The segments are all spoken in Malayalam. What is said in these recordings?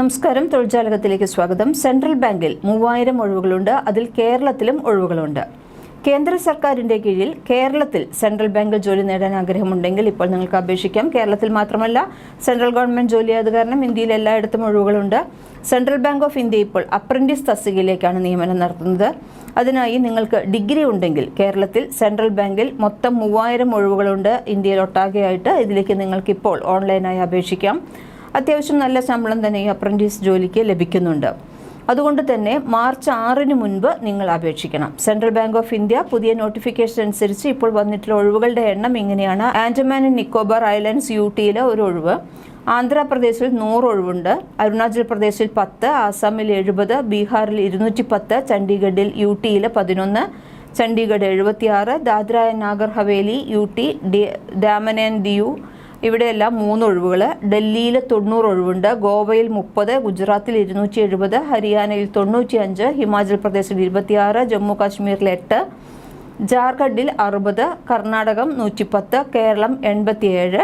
നമസ്കാരം. തൊഴിൽജാലകത്തിലേക്ക് സ്വാഗതം. സെൻട്രൽ ബാങ്കിൽ മൂവായിരം ഒഴിവുകളുണ്ട്. അതിൽ കേരളത്തിലും ഒഴിവുകളുണ്ട്. കേന്ദ്ര സർക്കാരിന്റെ കീഴിൽ കേരളത്തിൽ സെൻട്രൽ ബാങ്കിൽ ജോലി നേടാൻ ആഗ്രഹമുണ്ടെങ്കിൽ ഇപ്പോൾ നിങ്ങൾക്ക് അപേക്ഷിക്കാം. കേരളത്തിൽ മാത്രമല്ല സെൻട്രൽ ഗവൺമെന്റ് ജോലിയായത് കാരണം ഇന്ത്യയിൽ എല്ലായിടത്തും ഒഴിവുകളുണ്ട്. സെൻട്രൽ ബാങ്ക് ഓഫ് ഇന്ത്യ ഇപ്പോൾ അപ്രന്റീസ് തസ്തികയിലേക്കാണ് നിയമനം നടത്തുന്നത്. അതിനായി നിങ്ങൾക്ക് ഡിഗ്രി ഉണ്ടെങ്കിൽ കേരളത്തിൽ സെൻട്രൽ ബാങ്കിൽ മൊത്തം മൂവായിരം ഒഴിവുകളുണ്ട്. ഇന്ത്യയിൽ ഒട്ടാകെയായിട്ട് ഇതിലേക്ക് നിങ്ങൾക്ക് ഇപ്പോൾ ഓൺലൈനായി അപേക്ഷിക്കാം. അത്യാവശ്യം നല്ല ശമ്പളം തന്നെ ഈ അപ്രന്റീസ് ജോലിക്ക് ലഭിക്കുന്നുണ്ട്. അതുകൊണ്ട് തന്നെ മാർച്ച് ആറിന് മുൻപ് നിങ്ങൾ അപേക്ഷിക്കണം. സെൻട്രൽ ബാങ്ക് ഓഫ് ഇന്ത്യ പുതിയ നോട്ടിഫിക്കേഷൻ അനുസരിച്ച് ഇപ്പോൾ വന്നിട്ടുള്ള ഒഴിവുകളുടെ എണ്ണം ഇങ്ങനെയാണ്. Andaman and Nicobar islands U ടിയിലെ ഒരു ഒഴിവ്. ആന്ധ്രാപ്രദേശിൽ നൂറ് ഒഴിവുണ്ട്. അരുണാചൽ പ്രദേശിൽ പത്ത് ആസാമിൽ എഴുപത് ബീഹാറിൽ ഇരുന്നൂറ്റി പത്ത് ചണ്ഡീഗഡിൽ യു ടിയിൽ പതിനൊന്ന് ചണ്ഡീഗഡ് എഴുപത്തിയാറ് Dadra and Nagar Haveli U T Daman and Diu ഇവിടെയെല്ലാം മൂന്ന് ഒഴിവുകൾ ഡൽഹിയിൽ തൊണ്ണൂറ് ഒഴിവുണ്ട്. ഗോവയിൽ മുപ്പത് ഗുജറാത്തിൽ ഇരുന്നൂറ്റി എഴുപത് ഹരിയാനയിൽ തൊണ്ണൂറ്റി അഞ്ച് ഹിമാചൽ പ്രദേശിൽ ഇരുപത്തിയാറ് ജമ്മു കാശ്മീരിൽ എട്ട് ജാർഖണ്ഡിൽ അറുപത് കർണാടകം നൂറ്റിപ്പത്ത് കേരളം എൺപത്തിയേഴ്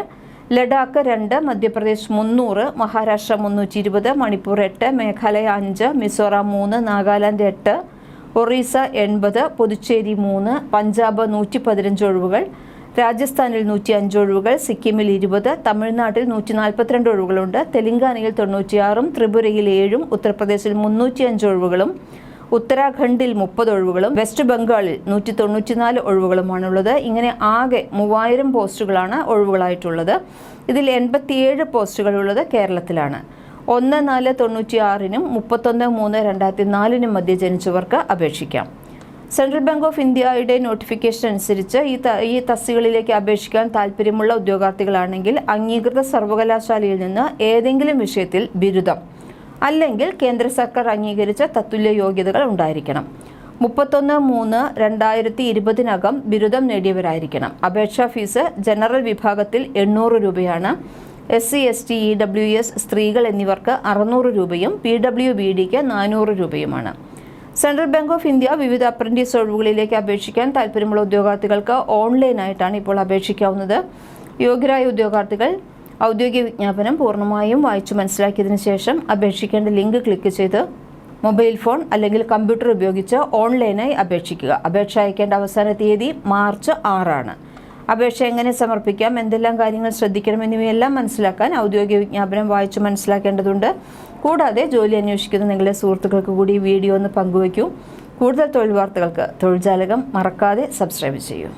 ലഡാക്ക് രണ്ട് മധ്യപ്രദേശ് മുന്നൂറ് മഹാരാഷ്ട്ര മുന്നൂറ്റി ഇരുപത് മണിപ്പൂർ എട്ട് മേഘാലയ അഞ്ച് മിസോറാം മൂന്ന് നാഗാലാൻഡ് എട്ട് ഒറീസ എൺപത് പുതുച്ചേരി മൂന്ന് പഞ്ചാബ് നൂറ്റി പതിനഞ്ച് ഒഴിവുകൾ. രാജസ്ഥാനിൽ നൂറ്റി അഞ്ച് ഒഴിവുകൾ സിക്കിമിൽ ഇരുപത് തമിഴ്നാട്ടിൽ നൂറ്റി നാൽപ്പത്തിരണ്ട് ഒഴിവുകളുണ്ട് തെലങ്കാനയിൽ തൊണ്ണൂറ്റിയാറും ത്രിപുരയിൽ ഏഴും ഉത്തർപ്രദേശിൽ മുന്നൂറ്റി അഞ്ച് ഒഴിവുകളും ഉത്തരാഖണ്ഡിൽ മുപ്പത് ഒഴിവുകളും വെസ്റ്റ് ബംഗാളിൽ നൂറ്റി തൊണ്ണൂറ്റിനാല് ഒഴിവുകളുമാണുള്ളത്. ഇങ്ങനെ ആകെ മൂവായിരം പോസ്റ്റുകളാണ് ഒഴിവുകളായിട്ടുള്ളത്. ഇതിൽ എൺപത്തിയേഴ് പോസ്റ്റുകളുള്ളത് കേരളത്തിലാണ്. ഒന്ന് നാല് തൊണ്ണൂറ്റിയാറിനും മുപ്പത്തൊന്ന് മൂന്ന് രണ്ടായിരത്തി നാലിനും മധ്യ ജനിച്ചവർക്ക് അപേക്ഷിക്കാം. സെൻട്രൽ ബാങ്ക് ഓഫ് ഇന്ത്യയുടെ നോട്ടിഫിക്കേഷൻ അനുസരിച്ച് ഈ ഈ തസ്തികളിലേക്ക് അപേക്ഷിക്കാൻ താല്പര്യമുള്ള ഉദ്യോഗാർത്ഥികളാണെങ്കിൽ അംഗീകൃത സർവകലാശാലയിൽ നിന്ന് ഏതെങ്കിലും വിഷയത്തിൽ ബിരുദം അല്ലെങ്കിൽ കേന്ദ്ര സർക്കാർ അംഗീകരിച്ച തത്തുല്യ യോഗ്യതകൾ ഉണ്ടായിരിക്കണം. മുപ്പത്തൊന്ന് മൂന്ന് രണ്ടായിരത്തി ഇരുപതിനകം ബിരുദം നേടിയവരായിരിക്കണം. അപേക്ഷാ ഫീസ് ജനറൽ വിഭാഗത്തിൽ എണ്ണൂറ് രൂപയാണ്. S C S T E W S സ്ത്രീകൾ എന്നിവർക്ക് അറുന്നൂറ് രൂപയും പി ഡബ്ല്യു ബി ഡിക്ക് നാനൂറ് രൂപയുമാണ്. സെൻട്രൽ ബാങ്ക് ഓഫ് ഇന്ത്യ വിവിധ അപ്രന്റീസ് ഒഴിവുകളിലേക്ക് അപേക്ഷിക്കാൻ താല്പര്യമുള്ള ഉദ്യോഗാർത്ഥികൾക്ക് ഓൺലൈനായിട്ടാണ് ഇപ്പോൾ അപേക്ഷിക്കാവുന്നത്. യോഗ്യരായ ഉദ്യോഗാർത്ഥികൾ ഔദ്യോഗിക വിജ്ഞാപനം പൂർണമായും വായിച്ചു മനസ്സിലാക്കിയതിനു ശേഷം അപേക്ഷിക്കേണ്ട ലിങ്ക് ക്ലിക്ക് ചെയ്ത് മൊബൈൽ ഫോൺ അല്ലെങ്കിൽ കമ്പ്യൂട്ടർ ഉപയോഗിച്ച് ഓൺലൈനായി അപേക്ഷിക്കുക. അപേക്ഷ അയക്കേണ്ട അവസാന തീയതി മാർച്ച് ആറാണ്. അപേക്ഷ എങ്ങനെ സമർപ്പിക്കാം എന്തെല്ലാം കാര്യങ്ങൾ ശ്രദ്ധിക്കണം എന്നിവയെല്ലാം മനസ്സിലാക്കാൻ ഔദ്യോഗിക വിജ്ഞാപനം വായിച്ചു മനസ്സിലാക്കേണ്ടതുണ്ട്. കൂടാതെ ജോലി അന്വേഷിക്കുന്ന നിങ്ങളുടെ സുഹൃത്തുക്കൾക്ക് കൂടി വീഡിയോ ഒന്ന് പങ്കുവയ്ക്കൂ. കൂടുതൽ തൊഴിൽ വാർത്തകൾക്ക് തൊഴിൽ ജാലകം മറക്കാതെ സബ്സ്ക്രൈബ് ചെയ്യൂ.